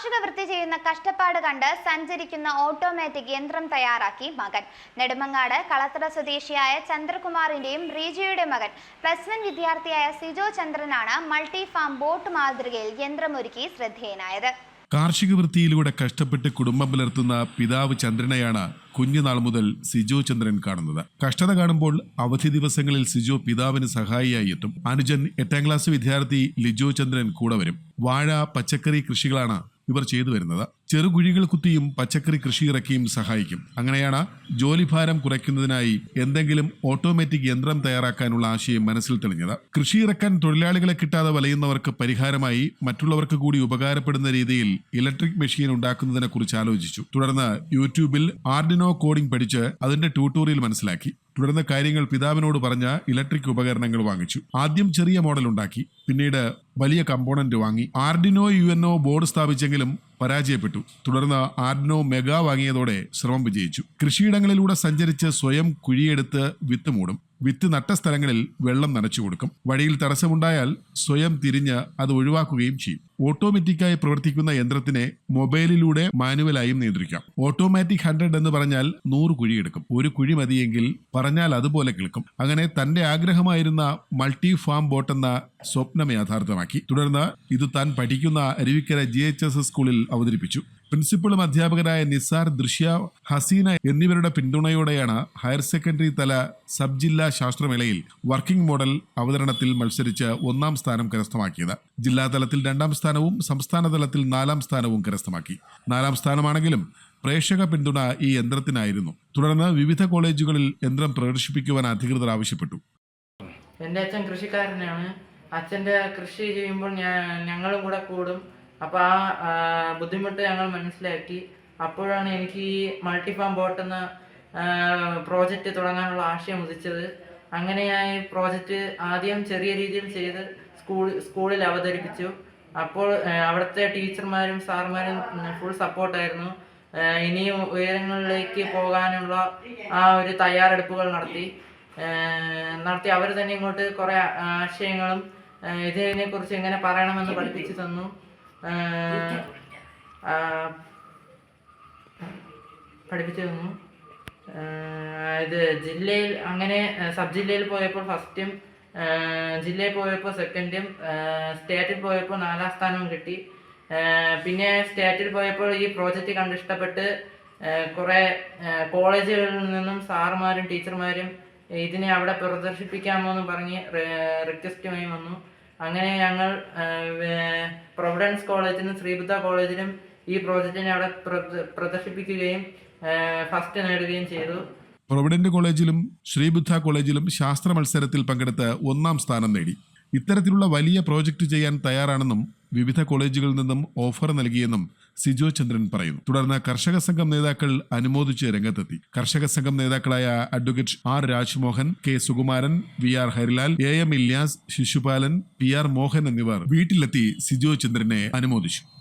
കാർഷിക വൃത്തി ചെയ്യുന്ന കഷ്ടപ്പാട് കണ്ട് സഞ്ചരിക്കുന്ന ഓട്ടോമാറ്റിക് യന്ത്രം തയ്യാറാക്കി മകൻ. നെടുമങ്ങാട് കളത്തറ സ്വദേശിയായ ചന്ദ്രകുമാറിന്റെയും റീജിയുടെ മകൻ. പ്ലസ് വൺ വിദ്യാർത്ഥിയായ സിജോ ചന്ദ്രനാണ് മൾട്ടി ഫാം ബോട്ട് മാതൃകയിൽ യന്ത്രമൊരുക്കി ശ്രദ്ധേയനായത്. കാർഷിക വൃത്തിയിലൂടെ കഷ്ടപ്പെട്ട് കുടുംബം പുലർത്തുന്ന പിതാവ് ചന്ദ്രനെയാണ് കുഞ്ഞുനാൾ മുതൽ സിജു ചന്ദ്രൻ കാണുന്നത്. കഷ്ടത കാണുമ്പോൾ അവധി ദിവസങ്ങളിൽ സിജു പിതാവിന് സഹായിയായി എത്തും. അനുജൻ എട്ടാം ക്ലാസ് വിദ്യാർത്ഥി ലിജു ചന്ദ്രൻ കൂടെ വരും. വാഴ പച്ചക്കറി കൃഷികളാണ് ഇവർ ചെയ്തു വരുന്നത്. ചെറുകുഴികൾ കുത്തിയും പച്ചക്കറി കൃഷി ഇറക്കിയും സഹായിക്കും. അങ്ങനെയാണ് ജോലിഭാരം കുറയ്ക്കുന്നതിനായി എന്തെങ്കിലും ഓട്ടോമാറ്റിക് യന്ത്രം തയ്യാറാക്കാനുള്ള ആശയം മനസ്സിൽ തെളിഞ്ഞത്. കൃഷി ഇറക്കാൻ തൊഴിലാളികളെ കിട്ടാതെ വലയുന്നവർക്ക് പരിഹാരമായി മറ്റുള്ളവർക്ക് കൂടി ഉപകാരപ്പെടുന്ന രീതിയിൽ ഇലക്ട്രിക് മെഷീൻ ഉണ്ടാക്കുന്നതിനെ കുറിച്ച് ആലോചിച്ചു. തുടർന്ന് യൂട്യൂബിൽ ആർഡിനോ കോഡിംഗ് പഠിച്ച് അതിന്റെ ട്യൂട്ടോറിയൽ മനസ്സിലാക്കി. തുടർന്ന് കാര്യങ്ങൾ പിതാവിനോട് പറഞ്ഞ ഇലക്ട്രിക് ഉപകരണങ്ങൾ വാങ്ങിച്ചു. ആദ്യം ചെറിയ മോഡൽ ഉണ്ടാക്കി. പിന്നീട് വലിയ കമ്പോണന്റ് വാങ്ങി. Arduino U N O board സ്ഥാപിച്ചെങ്കിലും പരാജയപ്പെട്ടു. തുടർന്ന് ആർഡിനോ മെഗാ വാങ്ങിയതോടെ ശ്രമം വിജയിച്ചു. കൃഷിയിടങ്ങളിലൂടെ സഞ്ചരിച്ച് സ്വയം കുഴിയെടുത്ത് വിത്ത് മൂടും. വിത്ത് നട്ട സ്ഥലങ്ങളിൽ വെള്ളം നനച്ചു കൊടുക്കും. വഴിയിൽ തടസ്സമുണ്ടായാൽ സ്വയം തിരിഞ്ഞ് അത് ഒഴിവാക്കുകയും ചെയ്യും. ഓട്ടോമാറ്റിക്കായി പ്രവർത്തിക്കുന്ന യന്ത്രത്തിനെ മൊബൈലിലൂടെ മാനുവലായും നിയന്ത്രിക്കാം. ഓട്ടോമാറ്റിക് ഹൺഡ്രഡ് എന്ന് പറഞ്ഞാൽ നൂറ് കുഴിയെടുക്കും ഒരു കുഴി മതിയെങ്കിൽ പറഞ്ഞാൽ അതുപോലെ കേൾക്കും അങ്ങനെ തന്റെ ആഗ്രഹമായിരുന്ന മൾട്ടി ഫാം ബോട്ട് എന്ന സ്വപ്നം യാഥാർത്ഥ്യമാക്കി. തുടർന്ന് ഇത് താൻ പഠിക്കുന്ന അരുവിക്കര ജി സ്കൂളിൽ അവതരിപ്പിച്ചു. പ്രിൻസിപ്പളും അധ്യാപകരായ നിസാർ ദൃശ്യ ഹസീന എന്നിവരുടെ പിന്തുണയോടെയാണ് ഹയർ സെക്കൻഡറി തല സബ് ജില്ലാ ശാസ്ത്രമേളയിൽ വർക്കിംഗ് മോഡൽ അവതരണത്തിൽ മത്സരിച്ച് ഒന്നാം സ്ഥാനം കരസ്ഥമാക്കിയത്. ജില്ലാതലത്തിൽ രണ്ടാം സ്ഥാനവും സംസ്ഥാന തലത്തിൽ നാലാം സ്ഥാനവും കരസ്ഥമാക്കി. നാലാം സ്ഥാനമാണെങ്കിലും പ്രേക്ഷക പിന്തുണ ഈ യന്ത്രത്തിനായിരുന്നു. തുടർന്ന് വിവിധ കോളേജുകളിൽ യന്ത്രം പ്രദർശിപ്പിക്കുവാൻ അധികൃതർ ആവശ്യപ്പെട്ടു. എന്റെ അച്ഛൻ കൃഷിക്കാരനാണ്. അച്ഛന്റെ കൃഷി ചെയ്യുമ്പോൾ ഞങ്ങളും കൂടെ കൂടും. അപ്പോൾ ആ ബുദ്ധിമുട്ട് ഞങ്ങൾ മനസ്സിലാക്കി. അപ്പോഴാണ് എനിക്ക് ഈ മൾട്ടിഫാം ബോട്ട് എന്ന പ്രോജക്റ്റ് തുടങ്ങാനുള്ള ആശയം ഉദിച്ചത്. അങ്ങനെ ഞാൻ ഈ പ്രോജക്റ്റ് ആദ്യം ചെറിയ രീതിയിൽ ചെയ്ത് സ്കൂൾ സ്കൂളിൽ അവതരിപ്പിച്ചു. അപ്പോൾ അവിടുത്തെ ടീച്ചർമാരും സാർമാരും ഫുൾ സപ്പോർട്ടായിരുന്നു ഇനിയും ഉയരങ്ങളിലേക്ക് പോകാനുള്ള ആ ഒരു തയ്യാറെടുപ്പുകൾ നടത്തി. നടത്തി അവർ തന്നെ ഇങ്ങോട്ട് കുറേ ആശയങ്ങളും ഇതിനെക്കുറിച്ച് ഇതിനെ കുറിച്ച് എങ്ങനെ പറയണമെന്ന് പഠിപ്പിച്ചു തന്നു. പഠിപ്പിച്ചു തന്നു ഇത് ജില്ലയിൽ അങ്ങനെ സബ് ജില്ലയിൽ പോയപ്പോൾ ഫസ്റ്റും ജില്ലയിൽ പോയപ്പോൾ സെക്കൻഡും സ്റ്റേറ്റിൽ പോയപ്പോൾ നാലാം സ്ഥാനവും കിട്ടി. പിന്നെ സ്റ്റേറ്റിൽ പോയപ്പോൾ ഈ പ്രോജക്റ്റ് കണ്ട് ഇഷ്ടപ്പെട്ട് കുറേ കോളേജുകളിൽ നിന്നും സാറുമാരും ടീച്ചർമാരും ഇതിനെ അവിടെ പ്രദർശിപ്പിക്കാമോ എന്ന് പറഞ്ഞ് റിക്വസ്റ്റുമായി വന്നു. അങ്ങനെ ഞങ്ങൾ പ്രൊവിഡൻസ് കോളേജിലും ശ്രീബുദ്ധ കോളേജിലും ഈ പ്രോജക്റ്റിനെ അവിടെ പ്രദർശിപ്പിക്കുകയും ഫസ്റ്റ് നേടുകയും ചെയ്തു. പ്രൊവിഡന്റ് കോളേജിലും ശ്രീബുദ്ധ കോളേജിലും ശാസ്ത്ര മത്സരത്തിൽ പങ്കെടുത്ത് ഒന്നാം സ്ഥാനം നേടി. ഇത്തരത്തിലുള്ള വലിയ പ്രോജക്റ്റ് ചെയ്യാൻ തയ്യാറാണെന്നും വിവിധ കോളേജുകളിൽ നിന്നും ഓഫർ നൽകിയെന്നും സിജോ ചന്ദ്രൻ പറയുന്നു. തുടർന്ന് കർഷക സംഘം നേതാക്കൾ അനുമോദിച്ച് രംഗത്തെത്തി. കർഷക സംഘം നേതാക്കളായ advocate R Rajmohan K Sukumaran V R Harilal A M Ilyas Sisupalan P R Mohan എന്നിവർ വീട്ടിലെത്തി സിജോ ചന്ദ്രനെ അനുമോദിച്ചു.